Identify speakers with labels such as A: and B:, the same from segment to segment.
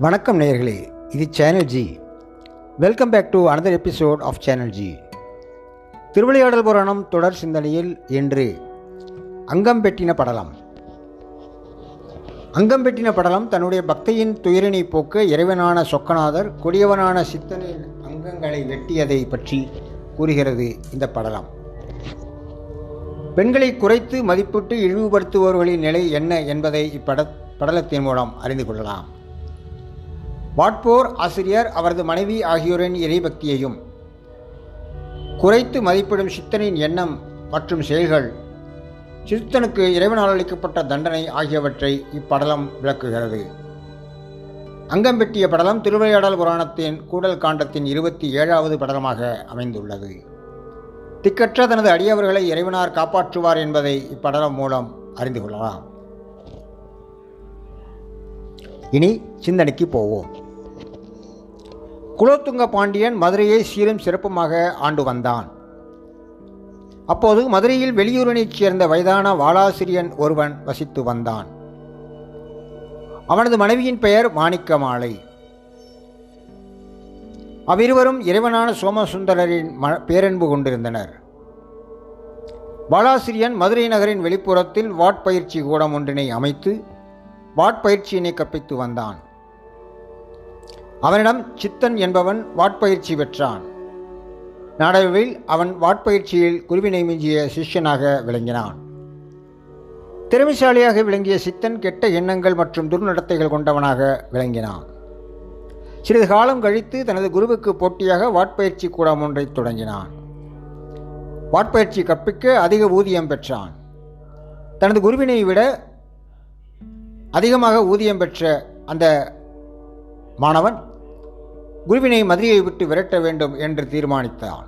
A: வணக்கம் நேயர்களே இது channel G welcome back to another episode of channel G Thiruvilaiyadal Puranam தொடர் சிந்தனையில் இன்று அங்கம் பெட்டின படலம். அங்கம் பெட்டின படலம் தன்னுடைய பக்தியின் துயரினை போக்க இறைவனான சொக்கநாதர் கொடியவனான சித்தனின் அங்கங்களை வெட்டியதை பற்றி கூறுகிறது இந்த படலம். பெண்களை குறைத்து மதிப்பிட்டு இழிவுபடுத்துபவர்களின் நிலை என்ன என்பதை இப்பட படலத்தின் மூலம் அறிந்து கொள்ளலாம். வாட்போர் ஆசிரியர் அவரது மனைவி ஆகியோரின் இறைபக்தியையும் குறைத்து மதிப்பிடும் சித்தனின் எண்ணம் மற்றும் செயல்கள் சித்தனுக்கு இறைவனால் அளிக்கப்பட்ட தண்டனை ஆகியவற்றை இப்படலம் விளக்குகிறது. அங்கம்பெட்டிய படலம் திருவிளையாடல் புராணத்தின் கூடல் காண்டத்தின் இருபத்தி ஏழாவது படலமாக அமைந்துள்ளது. திக்கற்ற தனது அடியவர்களை இறைவனார் காப்பாற்றுவார் என்பதை இப்படலம் மூலம் அறிந்து கொள்ளலாம். இனி சிந்தனைக்கு போவோம். குலோத்துங்க பாண்டியன் மதுரையை சீரும் சிறப்புமாக ஆண்டு வந்தான். அப்போது மதுரையில் வெளியூரினைச் சேர்ந்த வயதான வாலாசிரியன் ஒருவன் வசித்து வந்தான். அவனது மனைவியின் பெயர் மாணிக்கமாலை. அவ்விருவரும் இறைவனான சோமசுந்தரரின் ம பேரன்பு கொண்டிருந்தனர். பாலாசிரியன் மதுரை நகரின் வெளிப்புறத்தில் வாட்பயிற்சி கூடம் ஒன்றினை அமைத்து வாட்பயிற்சியினை கற்பித்து வந்தான். அவனிடம் சித்தன் என்பவன் வாட்பயிற்சி பெற்றான். நாடவில் அவன் வாட்பயிற்சியில் குருவினை மிஞ்சிய சிஷ்யனாக விளங்கினான். திறமைசாலியாக விளங்கிய சித்தன் கெட்ட எண்ணங்கள் மற்றும் துர்நடத்தைகள் கொண்டவனாக விளங்கினான். சிறிது காலம் கழித்து தனது குருவுக்கு போட்டியாக வாட்பயிற்சி கூடம் ஒன்றை தொடங்கினான். வாட்பயிற்சி கற்பிக்க அதிக ஊதியம் பெற்றான். தனது குருவினை விட அதிகமாக ஊதியம் பெற்ற அந்த மாணவன் குருவினை மதுரையை விட்டு விரட்ட வேண்டும் என்று தீர்மானித்தான்.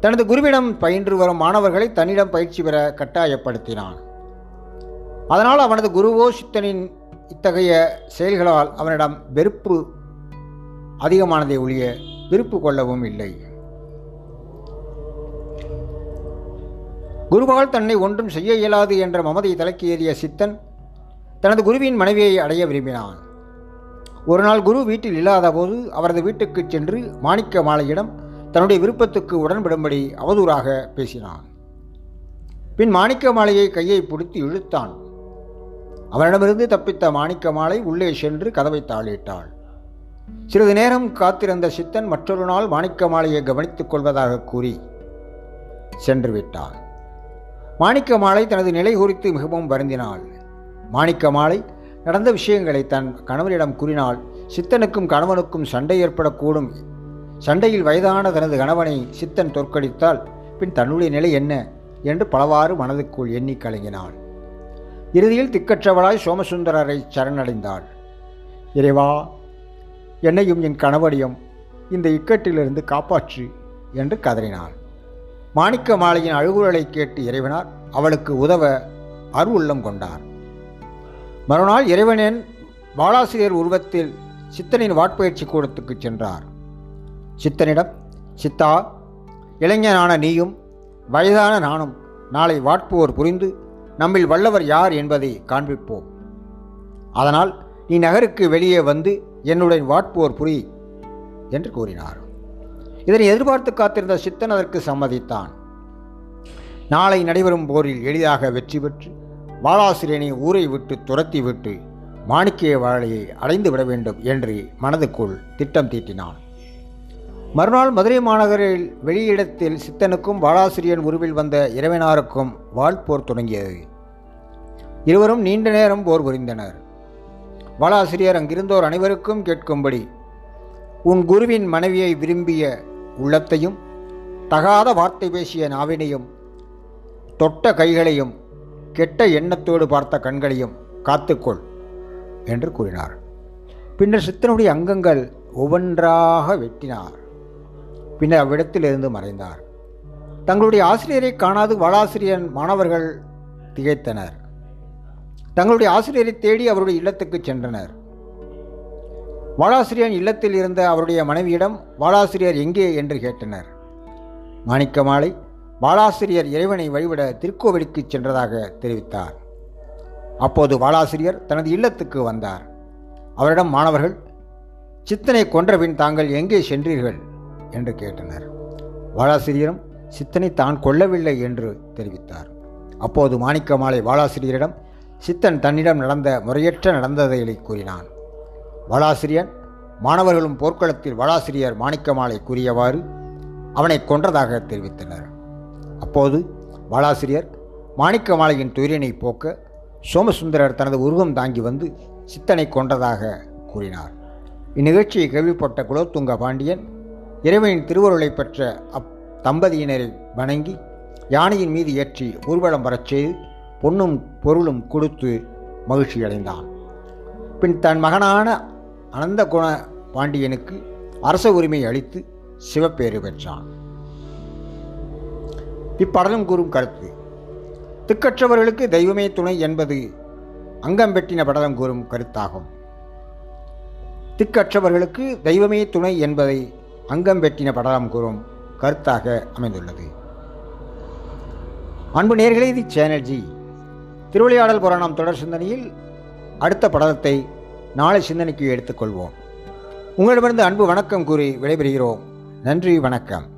A: தனது குருவிடம் பயின்று வரும் மாணவர்களை தன்னிடம் பயிற்சி பெற கட்டாயப்படுத்தினான். அதனால் அவனது குருவோ சித்தனின் இத்தகைய செயல்களால் அவனிடம் வெறுப்பு அதிகமானதை ஒழிய விருப்பு கொள்ளவும் இல்லை. குருவால் தன்னை ஒன்றும் செய்ய இயலாது என்ற மமதை தலைக்கு ஏறிய சித்தன் தனது குருவின் மனைவியை அடைய விரும்பினான். ஒரு நாள் குரு வீட்டில் இல்லாதபோது அவரது வீட்டுக்கு சென்று மாணிக்க மாலையிடம் தன்னுடைய விருப்பத்துக்கு உடன்படும்படி அவதூறாக பேசினான். பின் மாணிக்க மாலையை கையை பிடித்து இழுத்தான். அவனிடமிருந்து தப்பித்த மாணிக்க மாலை உள்ளே சென்று கதவை தாளிட்டாள். சிறிது நேரம் காத்திருந்த சித்தன் மற்றொரு நாள் மாணிக்க மாலையை கவனித்துக் கொள்வதாக கூறி சென்று விட்டான். மாணிக்க மாலை தனது நிலை குறித்து மிகவும் வருந்தினாள். மாணிக்க மாலை நடந்த விஷயங்களை தன் கணவரிடம் கூறினால் சித்தனுக்கும் கணவனுக்கும் சண்டை ஏற்படக்கூடும். சண்டையில் வயதான தனது கணவனை சித்தன் தோற்கடித்தால் பின் தன்னுடைய நிலை என்ன? என்று பலவாறு மனதுக்குள் எண்ணி கலங்கினாள். இறுதியில் திக்கற்றவளாய் சோமசுந்தரரை சரணடைந்தாள். இறைவா என்னையும் என் கணவனையும் இந்த இக்கட்டிலிருந்து காப்பாற்று என்று கதறினாள். மாணிக்க மாலையின் அழுகுரலை கேட்டு இறைவனார் அவளுக்கு உதவ அருவுள்ளம் கொண்டார். மறுநாள் இறைவனின் பாலாசிரியர் உருவத்தில் சித்தனின் வாட்பயிற்சி கூடத்துக்கு சென்றார். சித்தனிடம் சித்தா இளைஞனான நீயும் வயதான நானும் நாளை வாட்போர் புரிந்து நம்மில் வல்லவர் யார் என்பதை காண்பிப்போம். அதனால் நீ நகருக்கு வெளியே வந்து என்னுடன் வாட்போர் புரி என்று கூறினார். இதனை எதிர்பார்த்து காத்திருந்த சித்தன் அதற்கு சம்மதித்தான். நாளை நடைபெறும் போரில் எளிதாக வெற்றி பெற்று பாலாசிரியனை ஊரை விட்டு துரத்திவிட்டு மாணிக்கிய வாழையை அடைந்து விட வேண்டும் என்று மனதுக்குள் திட்டம் தீட்டினான். மறுநாள் மதுரை மாநகரில் வெளியிடத்தில் சித்தனுக்கும் பாலாசிரியன் உருவில் வந்த இறைவனாருக்கும் வாழ்போர் தொடங்கியது. இருவரும் நீண்ட நேரம் போர் புரிந்தனர். பாலாசிரியர் அங்கிருந்தோர் அனைவருக்கும் கேட்கும்படி உன் குருவின் மனைவியை விரும்பிய உள்ளத்தையும் தகாத வார்த்தை பேசிய நாவினையும் தொட்ட கைகளையும் கெட்ட எண்ணத்தோடு பார்த்த கண்களையும் காத்துக்கொள் என்று கூறினார். பின்னர் சித்தனுடைய அங்கங்கள் ஒவ்வொன்றாக வெட்டினார். பின்னர் அவ்விடத்திலிருந்து மறைந்தார். தங்களுடைய ஆசிரியரை காணாது வளாசிரியன் மாணவர்கள் திகைத்தனர். தங்களுடைய ஆசிரியரை தேடி அவருடைய இல்லத்துக்கு சென்றனர். வாலாசிரியன் இல்லத்தில் இருந்த அவருடைய மனைவியிடம் வாலாசிரியர் எங்கே? என்று கேட்டனர். மாணிக்கமாலை வாலாசிரியர் இறைவனை வழிபட திருக்கோவிலுக்கு சென்றதாக தெரிவித்தார். அப்போது வாலாசிரியர் தனது இல்லத்துக்கு வந்தார். அவரிடம் மாணவர்கள் சித்தனை கொன்றபின் தாங்கள் எங்கே சென்றீர்கள்? என்று கேட்டனர். வாலாசிரியரும் சித்தனை தான் கொல்லவில்லை என்று தெரிவித்தார். அப்போது மாணிக்க மாலை வாலாசிரியரிடம் சித்தன் தன்னிடம் நடந்த முறையற்ற நடந்ததைகளை கூறினான். வாலாசிரியன் மாணவர்களும் போர்க்களத்தில் வாழாசிரியர் மாணிக்கமாலை கூறியவாறு அவனை கொன்றதாக தெரிவித்தனர். அப்போது பாலாசிரியர் மாணிக்கமாலையின் துயரினை போக்க சோமசுந்தரர் தனது உருவம் தாங்கி வந்து சித்தனை கொன்றதாக கூறினார். இந்நிகழ்ச்சியை கேள்விப்பட்ட குலோத்துங்க பாண்டியன் இறைவனின் திருவருளை பெற்ற அப் தம்பதியினரை வணங்கி யானையின் மீது ஏற்றி ஊர்வலம் வரச் செய்து பொன்னும் பொருளும் கொடுத்து மகிழ்ச்சியடைந்தான் பின் தன் மகனான அனந்தகுண பாண்டியனுக்கு அரச உரிமை அளித்து சிவப்பேறு பெற்றான். இப்படலும் கூறும் கருத்து. திக்கற்றவர்களுக்கு தெய்வமே துணை என்பது அங்கம் பெட்டின படலம் கூறும் கருத்தாகும். திக்கற்றவர்களுக்கு தெய்வமே துணை என்பதை அங்கம் பெட்டின படலம் கூறும் கருத்தாக அமைந்துள்ளது. அன்பு நேர்களே இது சேனர்ஜி திருவிளையாடல் புராணம் தொடர் சிந்தனையில் அடுத்த படலத்தை நாளை சிந்தனைக்கு எடுத்துக்கொள்வோம். உங்களிடமிருந்து அன்பு வணக்கம் கூறி விடைபெறுகிறோம். நன்றி வணக்கம்.